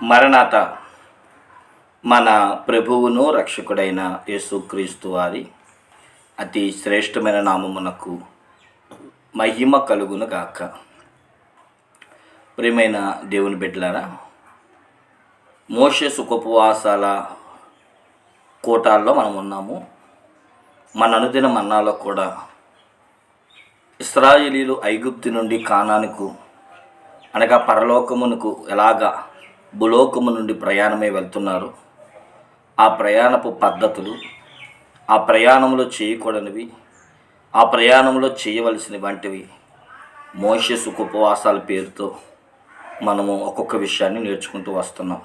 మరణాత మన ప్రభువును రక్షకుడైన యేసుక్రీస్తు వారి అతి శ్రేష్టమైన నామమునకు మహిమ కలుగును గాక. ప్రియమైన దేవుని బిడ్డలారా మోషస్ ఉపవాసాల కోటాల్లో మనం ఉన్నాము. మన అనుదిన మన్నాలో కూడా ఇస్రాయేలీలు ఐగుప్తి నుండి కానానుకు అనగా పరలోకమునకు ఎలాగా భూలోకము నుండి ప్రయాణమే వెళ్తున్నారు. ఆ ప్రయాణపు పద్ధతులు ఆ ప్రయాణంలో చేయకూడనివి ఆ ప్రయాణంలో చేయవలసిన వంటివి మోషస్ సుఖోపవాసాల పేరుతో మనము ఒక్కొక్క విషయాన్ని నేర్చుకుంటూ వస్తున్నాం.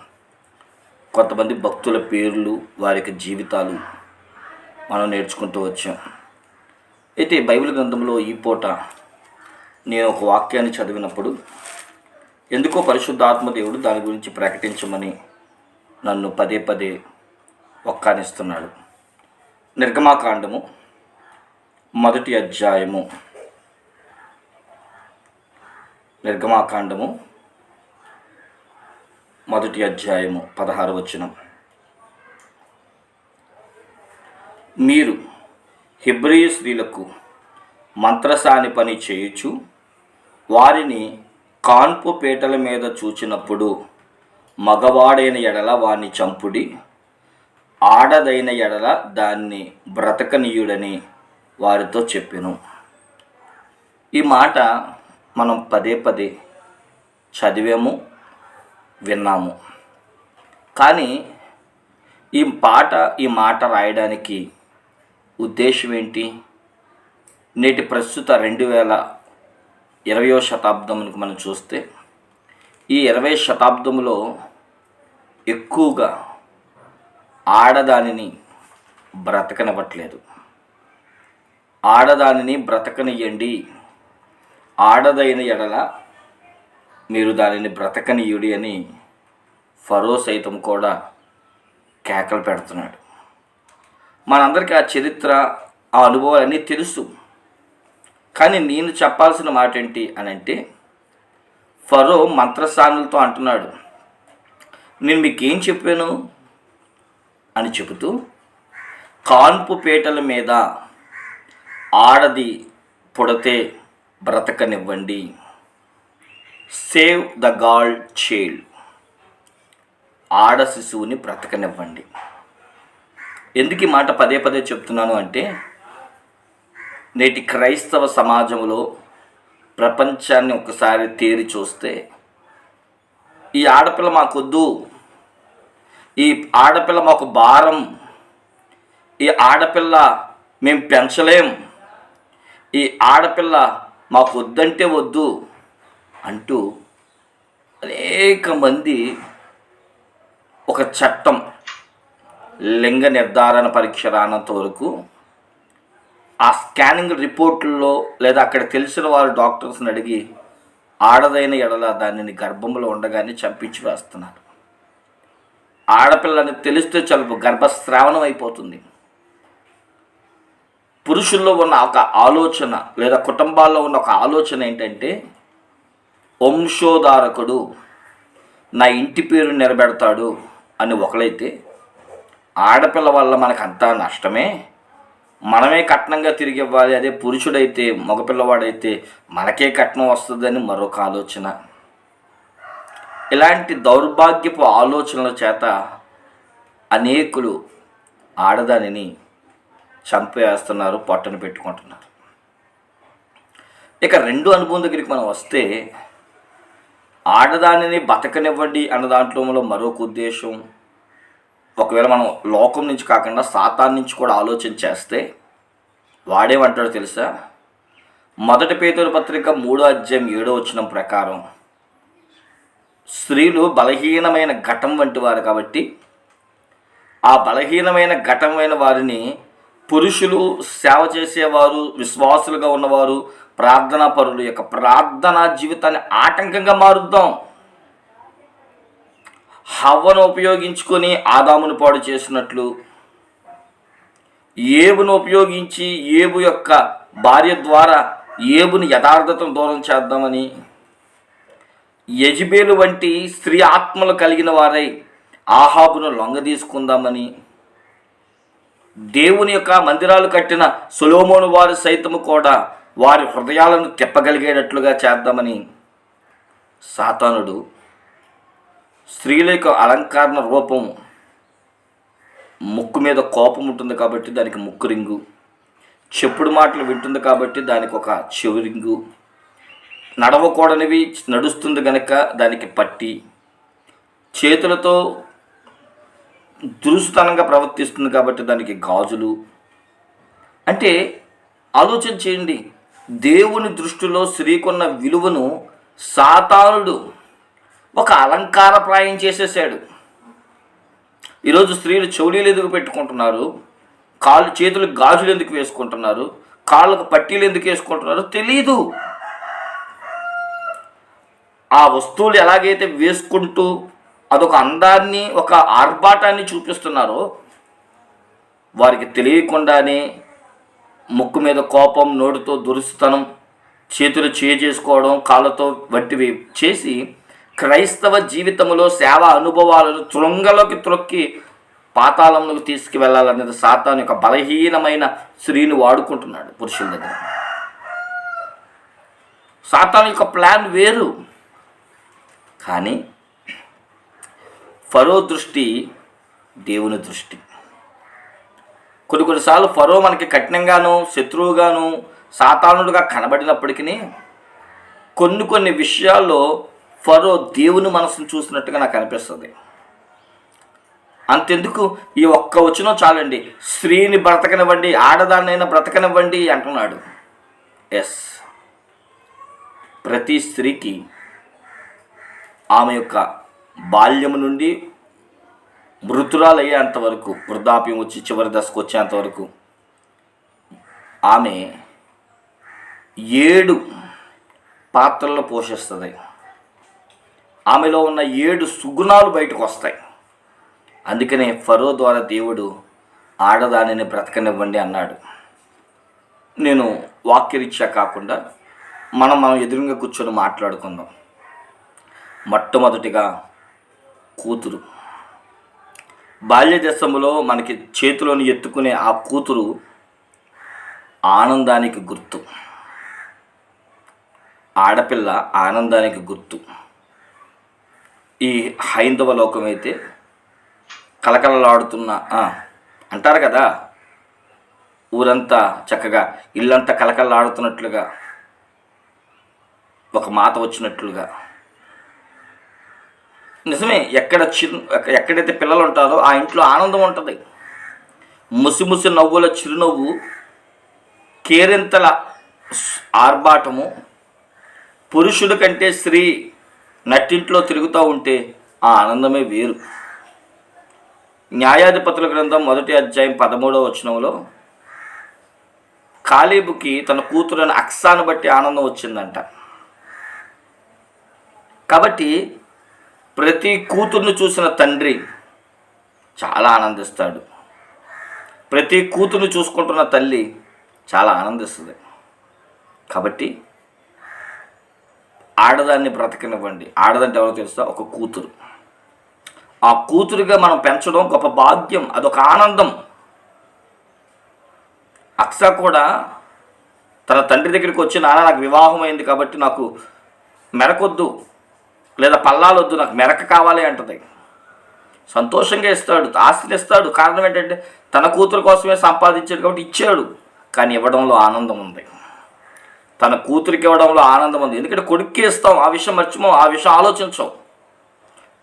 కొంతమంది భక్తుల పేర్లు వారి యొక్క జీవితాలు మనం నేర్చుకుంటూ వచ్చాం. అయితే బైబిల్ గ్రంథంలో ఈ పూట నేను ఒక వాక్యాన్ని చదివినప్పుడు ఎందుకో పరిశుద్ధాత్మ దేవుడు దాని గురించి ప్రకటించమని నన్ను పదే పదే ఒక్కానిస్తున్నాడు నిర్గమాకాండము మొదటి అధ్యాయము. నిర్గమాకాండము మొదటి అధ్యాయము పదహారు వచనం. మీరు హిబ్రియ స్త్రీలకు మంత్రసాని పని చేయుచు వారిని కాన్పు పీటల మీద చూచినప్పుడు మగవాడైన ఎడల వాణ్ణి చంపుడి ఆడదైన ఎడల దాన్ని బ్రతకనీయుడని వారితో చెప్పాను. ఈ మాట మనం పదే పదే చదివాము విన్నాము. కానీ ఈ పాట ఈ మాట రాయడానికి ఉద్దేశం ఏంటి? నేటి ప్రస్తుత రెండు వేల ఇరవయో శతాబ్దంకి మనం చూస్తే ఈ ఇరవై శతాబ్దంలో ఎక్కువగా ఆడదానిని బ్రతకనివ్వట్లేదు. ఆడదానిని బ్రతకనియండి ఆడదైన ఎడల మీరు దానిని బ్రతకనీయుడి అని ఫరో సైతం కూడా కేకలు పెడుతున్నాడు. మనందరికీ ఆ చరిత్ర ఆ అనుభవాలన్నీ తెలుసు. కానీ నేను చెప్పాల్సిన మాట ఏంటి అని అంటే ఫరో మంత్రసానులతో అంటున్నాడు నేను మీకేం చెప్పాను? అని చెబుతూ కాన్పు పీటల మీద ఆడది పుడితే బ్రతకనివ్వండి. సేవ్ ద గాల్ చైల్డ్ ఆడ శిశువుని బ్రతకనివ్వండి. ఎందుకు ఈ మాట పదే పదే చెప్తున్నాను అంటే నేటి క్రైస్తవ సమాజంలో ప్రపంచాన్ని ఒకసారి తేరి చూస్తే ఈ ఆడపిల్ల మాకొద్దు. ఈ ఆడపిల్ల మాకు భారం. ఈ ఆడపిల్ల మేము పెంచలేం. ఈ ఆడపిల్ల మాకు వద్దంటే వద్దు. అంటూ అనేక మంది ఒక చట్టం లింగ నిర్ధారణ పరీక్ష రానంత వరకు ఆ స్కానింగ్ రిపోర్టుల్లో లేదా అక్కడ తెలిసిన వారు డాక్టర్స్ని అడిగి ఆడదైన ఎడల దానిని గర్భంలో ఉండగానే చంపించి వేస్తున్నారు. ఆడపిల్లని తెలిస్తే చలుపు గర్భస్రావణం అయిపోతుంది. పురుషుల్లో ఉన్న ఒక ఆలోచన లేదా కుటుంబాల్లో ఉన్న ఒక ఆలోచన ఏంటంటే వంశోధారకుడు నా ఇంటి పేరు నిలబెడతాడు అని ఒకలైతే ఆడపిల్ల వల్ల మనకు నష్టమే. మనమే కట్నంగా తిరిగి ఇవ్వాలి. అదే పురుషుడైతే మగపిల్లవాడైతే మనకే కట్నం వస్తుందని మరొక ఆలోచన. ఇలాంటి దౌర్భాగ్యపు ఆలోచనల చేత అనేకులు ఆడదానిని చంపేస్తున్నారు పొట్టను పెట్టుకుంటున్నారు. ఇక రెండు అనుభవం దగ్గరికి మనం వస్తే ఆడదానిని బతకనివ్వండి అన్న దాంట్లో మరొక ఉద్దేశం ఒకవేళ మనం లోకం నుంచి కాకుండా సాతాన్ నుంచి కూడా ఆలోచన చేస్తే వాడేమంటాడో తెలుసా? మొదటి పేదల పత్రిక మూడో అధ్యాయం ఏడో వచ్చిన ప్రకారం స్త్రీలు బలహీనమైన ఘటం వంటి వారు కాబట్టి ఆ బలహీనమైన ఘటమైన వారిని పురుషులు సేవ చేసేవారు విశ్వాసులుగా ఉన్నవారు ప్రార్థనా పరుల యొక్క ప్రార్థనా జీవితాన్ని ఆటంకంగా మారుద్దాం. హవ్వను ఉపయోగించుకొని ఆదామును పాడు చేసినట్లు ఏబును ఉపయోగించి ఏబు యొక్క భార్య ద్వారా ఏబుని యథార్థతను దూరం చేద్దామని యజ్బేలు వంటి స్త్రీ ఆత్మలు కలిగిన వారై ఆహాబును లొంగ తీసుకుందామని దేవుని యొక్క మందిరాలు కట్టిన సులోమోను వారు సైతము కూడా వారి హృదయాలను తిప్పగలిగేటట్లుగా చేద్దామని సాతానుడు స్త్రీల యొక్క అలంకరణ రూపం ముక్కు మీద కోపం ఉంటుంది కాబట్టి దానికి ముక్కు రింగు చెప్పుడు మాటలు వింటుంది కాబట్టి దానికి ఒక చెవిరింగు నడవకూడనివి నడుస్తుంది గనక దానికి పట్టి చేతులతో దురుసుతనంగా ప్రవర్తిస్తుంది కాబట్టి దానికి గాజులు. అంటే ఆలోచన చేయండి. దేవుని దృష్టిలో స్త్రీకున్న విలువను సాతానుడు ఒక అలంకారప్రాయం చేసేసాడు. ఈరోజు స్త్రీలు చౌలీలు ఎందుకు పెట్టుకుంటున్నారు? కాళ్ళు చేతులు గాజులు ఎందుకు వేసుకుంటున్నారు? కాళ్ళకు పట్టీలు ఎందుకు వేసుకుంటున్నారో తెలీదు. ఆ వస్తువులు ఎలాగైతే వేసుకుంటూ అదొక అందాన్ని ఒక ఆర్భాటాన్ని చూపిస్తున్నారో వారికి తెలియకుండానే ముక్కు మీద కోపం నోటితో దురుస్తనం చేతులు చేసుకోవడం కాళ్ళతో వంటివి చేసి క్రైస్తవ జీవితంలో సేవ అనుభవాలను తృంగలోకి త్రొక్కి పాతాళంలోకి తీసుకువెళ్ళాలనేది సాతాను యొక్క బలహీనమైన స్త్రీని వాడుకుంటున్నాడు పురుషుల దగ్గర. సాతాను యొక్క ప్లాన్ వేరు. కానీ ఫరో దృష్టి దేవుని దృష్టి. కొన్ని కొన్నిసార్లు ఫరో మనకి కఠినంగాను శత్రువుగాను సాతానుడుగా కనబడినప్పటికీ కొన్ని కొన్ని విషయాల్లో ఫరో దేవుని మనసును చూసినట్టుగా నాకు అనిపిస్తుంది. అంతెందుకు? ఈ ఒక్క వచనం చాలండి. స్త్రీని బ్రతకనివ్వండి ఆడదాన్నైనా బ్రతకనివ్వండి అంటున్నాడు. ఎస్. ప్రతి స్త్రీకి ఆమె యొక్క బాల్యము నుండి మృతురాలయ్యేంత వరకు వృద్ధాప్యం వచ్చి చివరి దశకు వచ్చేంత వరకు ఆమె ఏడు పాత్రలను పోషిస్తుంది. ఆమెలో ఉన్న ఏడు సుగుణాలు బయటకు వస్తాయి. అందుకనే ఫరో ద్వారా దేవుడు ఆడదానిని బ్రతకనివ్వండి అన్నాడు. నేను వాక్యరీత్యా కాకుండా మనం మనం ఎదురుగా కూర్చొని మాట్లాడుకుందాం. మొట్టమొదటిగా కూతురు బాల్య దశములో మనకి చేతిలోని ఎత్తుకునే ఆ కూతురు ఆనందానికి గుర్తు. ఆడపిల్ల ఆనందానికి గుర్తు. ఈ హైందవ లోకమైతే అయితే కలకలలాడుతున్న అంటారు కదా ఊరంతా చక్కగా ఇల్లంతా కలకలలాడుతున్నట్లుగా ఒక మాత వచ్చినట్లుగా. నిజమే ఎక్కడ చిరు ఎక్కడైతే పిల్లలు ఉంటారో ఆ ఇంట్లో ఆనందం ఉంటుంది. ముసిముసి నవ్వుల చిరునవ్వు కేరింతల ఆర్భాటము పురుషుడి కంటే స్త్రీ నట్టింట్లో తిరుగుతూ ఉంటే ఆ ఆనందమే వేరు. న్యాయాధిపతుల గ్రంథం మొదటి అధ్యాయం పదమూడవ వచనంలో కాలేబుకి తన కూతురైన అక్సాను బట్టి ఆనందం వచ్చిందంట. కాబట్టి ప్రతి కూతుర్ని చూసిన తండ్రి చాలా ఆనందిస్తాడు. ప్రతి కూతుర్ని చూసుకుంటున్న తల్లి చాలా ఆనందిస్తుంది. కాబట్టి ఆడదాన్ని బ్రతకనివ్వండి. ఆడదంటే ఎవరో తెలుస్తా ఒక కూతురు. ఆ కూతురుగా మనం పెంచడం గొప్ప భాగ్యం అదొక ఆనందం. అక్స కూడా తన తండ్రి దగ్గరికి వచ్చి నాన్న నాకు వివాహం అయింది కాబట్టి నాకు మెరకొద్దు. లేదా పల్లాలొద్దు నాకు మెరక కావాలి అంటది. సంతోషంగా ఇస్తాడు ఆస్తిని ఇస్తాడు కారణం ఏంటంటే తన కూతురు కోసమే సంపాదించాడు కాబట్టి ఇచ్చాడు. కానీ ఇవ్వడంలో ఆనందం ఉంది. తన కూతురికి ఇవ్వడంలో ఆనందం ఉంది. ఎందుకంటే కొడుక్కి ఇస్తాం ఆ విషయం మర్చిమో ఆ విషయం ఆలోచించం.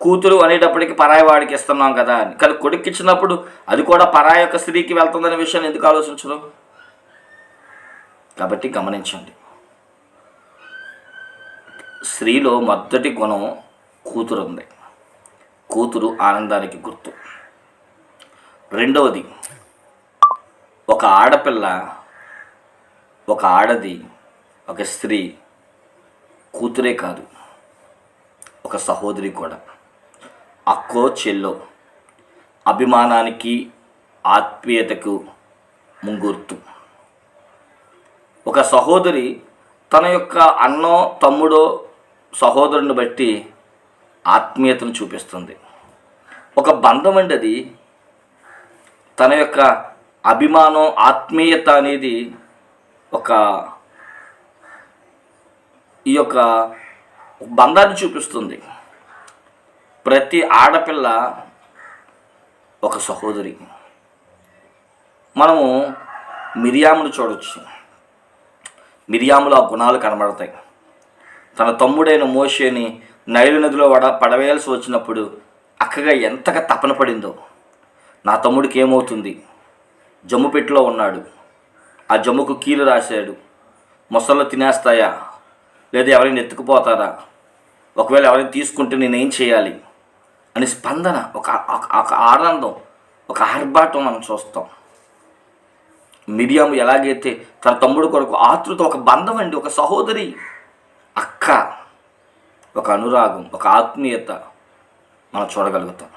కూతురు అనేటప్పటికి పరాయి వాడికి ఇస్తున్నాం కదా అని. కానీ కొడుక్కి ఇచ్చినప్పుడు అది కూడా పరాయి యొక్క స్త్రీకి వెళ్తుందనే విషయాన్ని ఎందుకు ఆలోచించడం కాబట్టి గమనించండి. స్త్రీలో మొదటి గుణం కూతురు ఉంది కూతురు ఆనందానికి గుర్తు. రెండవది ఒక ఆడపిల్ల ఒక ఆడది ఒక స్త్రీ కూతురే కాదు. ఒక సహోదరి కూడా. అక్కో చెల్లో. అభిమానానికి ఆత్మీయతకు ముంగుర్తు. ఒక సహోదరి తన యొక్క అన్నో తమ్ముడో సహోదరుని బట్టి ఆత్మీయతను చూపిస్తుంది. ఒక బంధం అండి అది. తన యొక్క అభిమానం ఆత్మీయత అనేది ఒక ఈ యొక్క బంధాన్ని చూపిస్తుంది. ప్రతి ఆడపిల్ల ఒక సహోదరి. మనము మిరియామును చూడవచ్చు మిరియాములో ఆ గుణాలు కనబడతాయి. తన తమ్ముడైన మోషేని నైలు నదిలో వడ పడవేయాల్సి వచ్చినప్పుడు అక్కగా ఎంతగా తపన పడిందో. నా తమ్ముడికి ఏమవుతుంది? జమ్ముపెట్టులో ఉన్నాడు. ఆ జమ్ముకు కీలు రాశాడు. మొసళ్ళు తినేస్తాయా? లేదా ఎవరైనా ఎత్తుకుపోతారా? ఒకవేళ ఎవరైనా తీసుకుంటే నేనేం చేయాలి? అని స్పందన ఒక ఒక- ఒక ఆనందం ఒక ఆర్భాటం మనం చూస్తాం. మిరియాము ఎలాగైతే తన తమ్ముడు కొరకు ఆతృత ఒక బంధం అండి ఒక సహోదరి. అక్క ఒక అనురాగం ఒక ఆత్మీయత మనం చూడగలుగుతాం.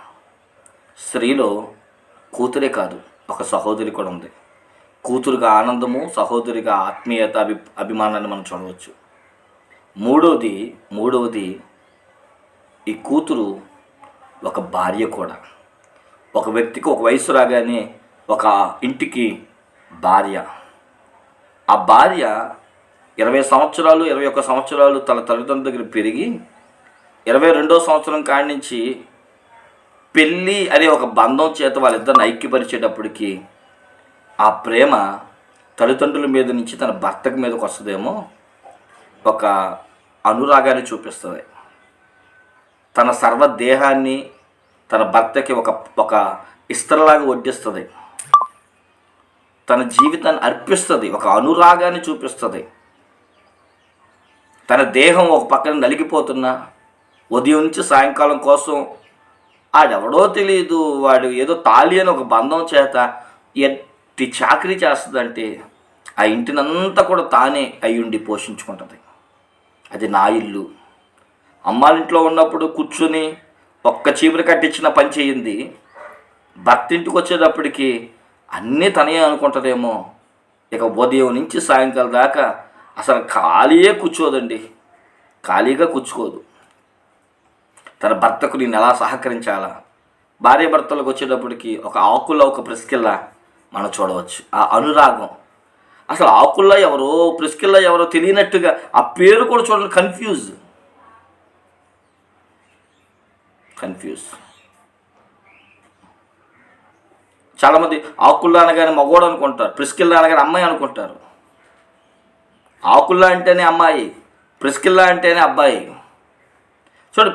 స్త్రీలో కూతురే కాదు ఒక సహోదరి కూడా ఉంది. కూతురుగా ఆనందము సహోదరిగా ఆత్మీయత అభి అభిమానాన్ని మనం చూడవచ్చు. మూడవది మూడవది ఈ కూతురు ఒక భార్య కూడా. ఒక వ్యక్తికి ఒక వయసు రాగానే ఒక ఇంటికి భార్య. ఆ భార్య ఇరవై సంవత్సరాలు ఇరవై ఒక్క సంవత్సరాలు తన తల్లిదండ్రుల దగ్గర పెరిగి ఇరవై రెండో సంవత్సరం కాడి నుంచి పెళ్ళి అనే ఒక బంధం చేత వాళ్ళిద్దరిని ఐక్యపరిచేటప్పటికి ఆ ప్రేమ తల్లిదండ్రుల మీద నుంచి తన భర్తకి మీదకి వస్తుందేమో ఒక అనురాగాన్ని చూపిస్తుంది. తన సర్వదేహాన్ని తన భర్తకి ఒక ఒక ఇస్త్రలాగా వడ్డిస్తుంది. తన జీవితాన్ని అర్పిస్తుంది. ఒక అనురాగాన్ని చూపిస్తుంది. తన దేహం ఒక పక్కన నలిగిపోతున్నా ఉదయం నుంచి సాయంకాలం కోసం ఆడెవడో తెలియదు వాడు ఏదో తాళి అని ఒక బంధం చేత ఎట్టి చాకరీ చేస్తుందంటే ఆ ఇంటినంతా కూడా తానే అయ్యుండి పోషించుకుంటుంది. అది నా ఇల్లు. అమ్మాలింట్లో ఉన్నప్పుడు కూర్చొని ఒక్క చీపురు కట్టించిన పని చేయింది. భర్త ఇంటికి వచ్చేటప్పటికి అన్నీ తనే అనుకుంటుందేమో. ఇక ఉదయం నుంచి సాయంకాలం దాకా అసలు ఖాళీయే కూర్చోదండి. ఖాళీగా కూర్చోదు. తన భర్తకు నేను ఎలా సహకరించాలా? భార్య భర్తలకు వచ్చేటప్పటికి ఒక ఆకుల్లో ఒక ప్రిస్కిల్లా మనం చూడవచ్చు. ఆ అనురాగం. అసలు ఆకుల్లో ఎవరో ప్రిస్కిల్లా ఎవరో తెలియనట్టుగా ఆ పేరు కూడా చూడండి కన్ఫ్యూజ్ కన్ఫ్యూజ్ చాలామంది ఆకుల్లా అనగానే మగోడు అనుకుంటారు ప్రిస్కిల్లా అనగానే అమ్మాయి అనుకుంటారు. ఆకుల్లా అంటేనే అమ్మాయి ప్రిస్కిల్లా అంటేనే అబ్బాయి. చూడు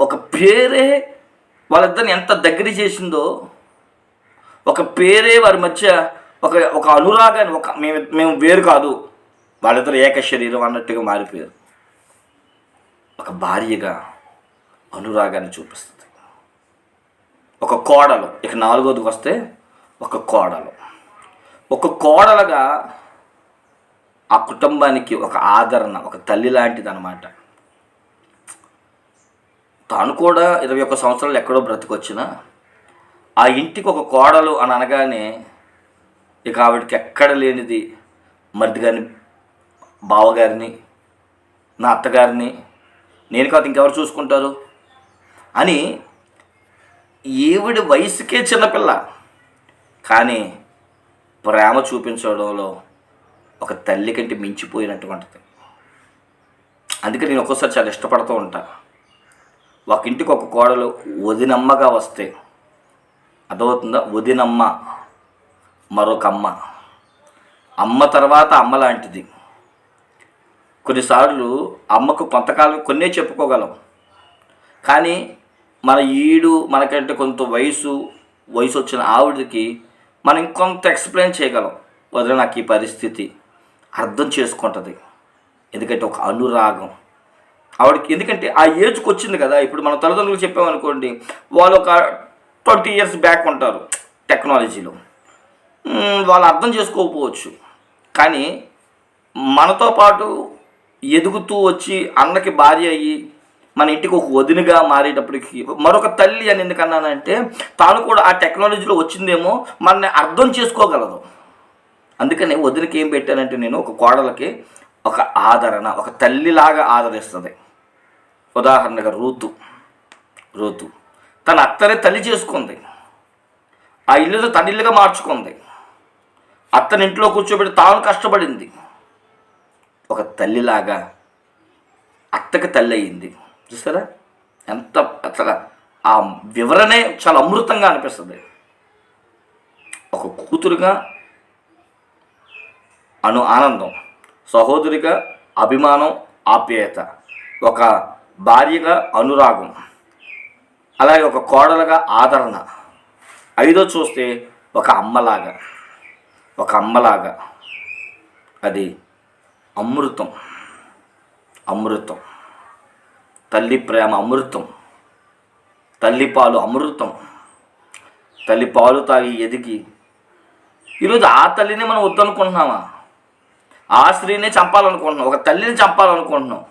ఒక పేరే వాళ్ళిద్దరిని ఎంత దగ్గర చేసిందో ఒక పేరే వారి మధ్య ఒక ఒక అనురాగాన్ని ఒక మేము మేము వేరు కాదు. వాళ్ళిద్దరు ఏక శరీరం అన్నట్టుగా మారిపోయారు. ఒక భార్యగా అనురాగాన్ని చూపిస్తుంది. ఒక కోడలు ఇక నాలుగోదికి వస్తే ఒక కోడలు. ఒక కోడలుగా ఆ కుటుంబానికి ఒక ఆదరణ ఒక తల్లి లాంటిది అనమాట తాను కూడా ఇరవై ఒక్క సంవత్సరాలు ఎక్కడో బ్రతికొచ్చినా ఆ ఇంటికి ఒక కోడలు అని అనగానే ఇక ఆవిడకి ఎక్కడ లేనిది మరిది గారిని బావగారిని నా అత్తగారిని నేను కాదు ఇంకెవరు చూసుకుంటారు? అని ఈవిడి వయసుకే చిన్నపిల్ల. కానీ ప్రేమ చూపించడంలో ఒక తల్లి కంటే మించిపోయినట్టుగా అందుకే నేను ఒక్కోసారి చాలా ఇష్టపడుతూ ఉంటాను ఒక ఇంటికి ఒక కోడలు వదినమ్మగా వస్తే అర్థమవుతుందా? వదినమ్మ మరొక అమ్మ. అమ్మ తర్వాత అమ్మ లాంటిది. కొన్నిసార్లు అమ్మకు కొంతకాలం కొన్నే చెప్పుకోగలం. కానీ మన ఈడు మనకంటే కొంత వయసు వయసు వచ్చిన ఆవిడకి మనం ఇంకొంత ఎక్స్ప్లెయిన్ చేయగలం. వదిలే నాకు ఈ పరిస్థితి అర్థం చేసుకుంటుంది. ఎందుకంటే ఒక అనురాగం. ఆవిడకి ఎందుకంటే ఆ ఏజ్కి వచ్చింది కదా ఇప్పుడు మన తల్లిదండ్రులు చెప్పామనుకోండి వాళ్ళు ఒక ట్వంటీ ఇయర్స్ బ్యాక్ ఉంటారు టెక్నాలజీలో. వాళ్ళు అర్థం చేసుకోకపోవచ్చు. కానీ మనతో పాటు ఎదుగుతూ వచ్చి అన్నకి భార్య అయ్యి మన ఇంటికి ఒక వదినగా మారేటప్పటికి మరొక తల్లి అని ఎందుకన్నానంటే తాను కూడా ఆ టెక్నాలజీలో వచ్చిందేమో మనని అర్థం చేసుకోగలదు. అందుకని వదినకి ఏం పెట్టానంటే నేను ఒక కోడలకి ఒక ఆదరణ ఒక తల్లిలాగా ఆదరిస్తుంది. ఉదాహరణగా రూతు. రూతు. తన అత్తనే తల్లి చేసుకుంది. ఆ ఇల్లుతో తన ఇల్లుగా మార్చుకుంది. అత్తని ఇంట్లో కూర్చోబెట్టి తాను కష్టపడింది. ఒక తల్లిలాగా అత్తకి తల్లి అయ్యింది చూసారా? ఎంత అసలు ఆ వివరణే చాలా అమృతంగా అనిపిస్తుంది. ఒక కూతురుగా అను ఆనందం సహోదరిగా అభిమానం ఆప్యాయత ఒక భార్యగా అనురాగం అలాగే ఒక కోడలుగా ఆదరణ. ఐదో చూస్తే ఒక అమ్మలాగా ఒక అమ్మలాగా. అది అమృతం అమృతం. తల్లి ప్రేమ అమృతం తల్లి పాలు అమృతం తల్లి పాలు తాగి ఎదిగి. ఈరోజు ఆ తల్లిని మనం వద్దనుకుంటున్నామా? ఆ స్త్రీనే చంపాలనుకుంటున్నాం ఒక తల్లిని చంపాలనుకుంటున్నాం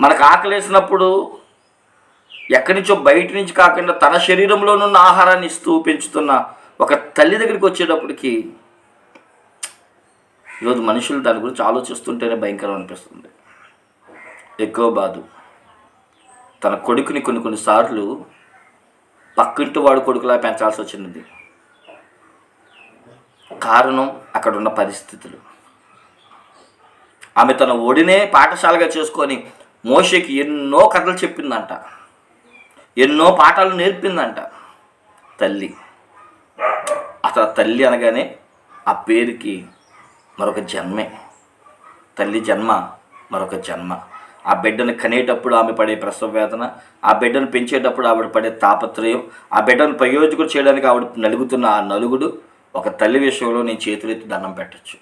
మనకు ఆకలేసినప్పుడు ఎక్కడి నుంచో బయట నుంచి కాకుండా తన శరీరంలోనున్న ఆహారాన్ని ఇస్తూ పెంచుతున్న ఒక తల్లి దగ్గరికి వచ్చేటప్పటికి ఈరోజు మనుషులు దాని గురించి ఆలోచిస్తుంటేనే భయంకరం అనిపిస్తుంది. ఎక్కువ బాధ. తన కొడుకుని కొన్ని కొన్నిసార్లు పక్కింటి వాడు కొడుకులా పెంచాల్సి వచ్చింది. కారణం అక్కడ ఉన్న పరిస్థితులు. ఆమె తన ఒడినే పాఠశాలగా చేసుకొని మోషకి ఎన్నో కథలు చెప్పిందంట. ఎన్నో పాఠాలు నేర్పిందంట. తల్లి. అసలు తల్లి అనగానే ఆ పేరుకి మరొక జన్మే. తల్లి జన్మ మరొక జన్మ. ఆ బిడ్డను కనేటప్పుడు ఆమె పడే ప్రసవ వేదన ఆ బిడ్డను పెంచేటప్పుడు ఆవిడ పడే తాపత్రయం ఆ బిడ్డను ప్రయోజకుడు చేయడానికి ఆవిడ నలుగుతున్న ఆ నలుగుడు ఒక తల్లి విషయంలో నేను చేతులెత్తి దండం పెట్టచ్చు.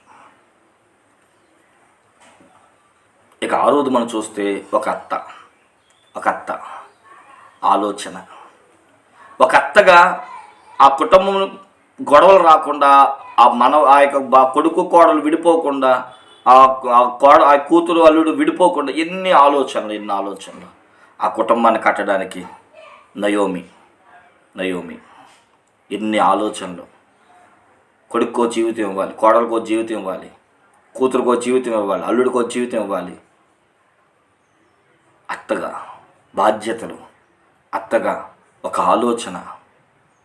ఇక ఆ రోజు మనం చూస్తే ఒక అత్త ఒక అత్త ఆలోచన. ఒక అత్తగా ఆ కుటుంబం గొడవలు రాకుండా ఆ మన ఆ యొక్క కొడుకు కోడలు విడిపోకుండా ఆ ఆ కోడ ఆ కూతురు అల్లుడు విడిపోకుండా ఎన్ని ఆలోచనలు ఎన్ని ఆలోచనలు. ఆ కుటుంబాన్ని కట్టడానికి నయోమి నయోమి ఎన్ని ఆలోచనలు. కొడుకో జీవితం ఇవ్వాలి కోడలకో జీవితం ఇవ్వాలి కూతురుకో జీవితం ఇవ్వాలి అల్లుడికో జీవితం ఇవ్వాలి. అత్తగా బాధ్యతలు అత్తగా ఒక ఆలోచన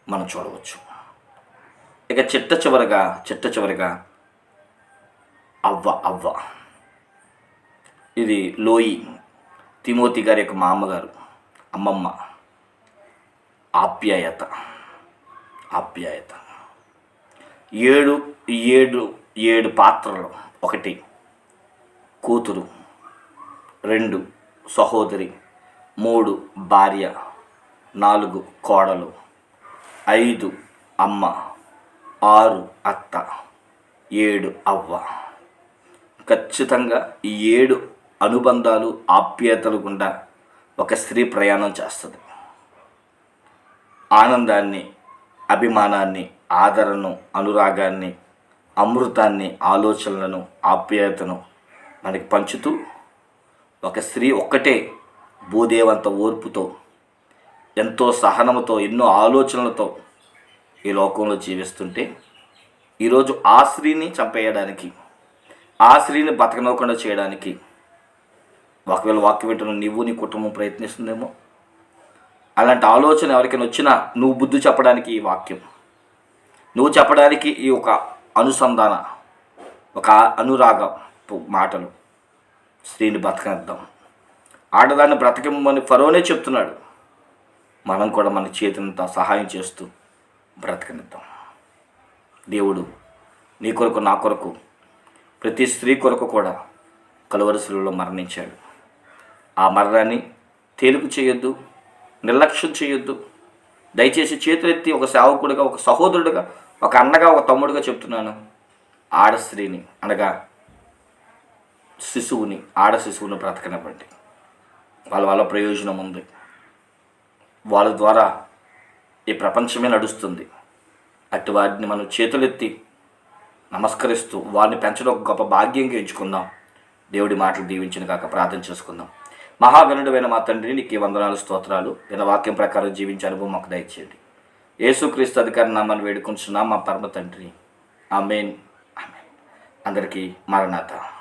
మనం చూడవచ్చు. ఇక చిట్ట చివరగా చిట్ట చివరగా అవ్వ అవ్వ. ఇది లోయి తిమోతి గారి యొక్క మా అమ్మగారు అమ్మమ్మ. ఆప్యాయత ఆప్యాయత. ఏడు ఏడు ఏడు పాత్రలు. ఒకటి కూతురు. రెండు సహోదరి మూడు భార్య నాలుగు కోడలు ఐదు అమ్మ ఆరు అత్త ఏడు అవ్వ. ఖచ్చితంగా ఈ ఏడు అనుబంధాలు ఆప్యాయతలు గుండా ఒక స్త్రీ ప్రయాణం చేస్తుంది. ఆనందాన్ని అభిమానాన్ని ఆదరణను అనురాగాన్ని అమృతాన్ని ఆలోచనలను ఆప్యాయతను మనకి పంచుతూ ఒక స్త్రీ ఒక్కటే భూదేవంత ఓర్పుతో ఎంతో సహనముతో ఎన్నో ఆలోచనలతో ఈ లోకంలో జీవిస్తుంటే ఈరోజు ఆ స్త్రీని చంపేయడానికి ఆ స్త్రీని బతకనోకుండా చేయడానికి ఒకవేళ వాక్యం వింటున్న నువ్వు నీ కుటుంబం ప్రయత్నిస్తుందేమో? అలాంటి ఆలోచన ఎవరికైనా వచ్చినా నువ్వు బుద్ధి చెప్పడానికి ఈ వాక్యం నువ్వు చెప్పడానికి ఈ ఒక అనుసంధాన ఒక అనురాగ మాటలు. స్త్రీని బ్రతకనిద్దాం ఆడదాన్ని బ్రతకమని ఫరోనే చెప్తున్నాడు. మనం కూడా మన చేతినంత సహాయం చేస్తూ బ్రతకనిద్దాం. దేవుడు నీ కొరకు నా కొరకు ప్రతి స్త్రీ కొరకు కూడా కలువరసులలో మరణించాడు. ఆ మరణాన్ని తేలిక చేయొద్దు నిర్లక్ష్యం చేయొద్దు. దయచేసి చేతులెత్తి ఒక సేవకుడిగా ఒక సహోదరుడిగా ఒక అన్నగా ఒక తమ్ముడిగా చెప్తున్నాను. ఆడ స్త్రీని అనగా శిశువుని ఆడ శిశువుని బ్రతకనివ్వండి. వాళ్ళ వల్ల ప్రయోజనం ఉంది. వాళ్ళ ద్వారా ఈ ప్రపంచమే నడుస్తుంది. అటు వారిని మనం చేతులెత్తి నమస్కరిస్తూ వారిని పెంచడం ఒక గొప్ప భాగ్యంగా ఎంచుకుందాం. దేవుడి మాటలు దీవించిన కాక ప్రార్థన చేసుకుందాం. మహాగణుడైన మా తండ్రి నీకు వందనాలు స్తోత్రాలు విన వాక్యం ప్రకారం జీవించే అనుభవం మాకు దయచేయండి. యేసుక్రీస్తు అధికారి నామాన్ని వేడుకుంటున్నాం మా పరమ తండ్రి. ఆమెన్. ఆమెన్. అందరికీ మరణాత.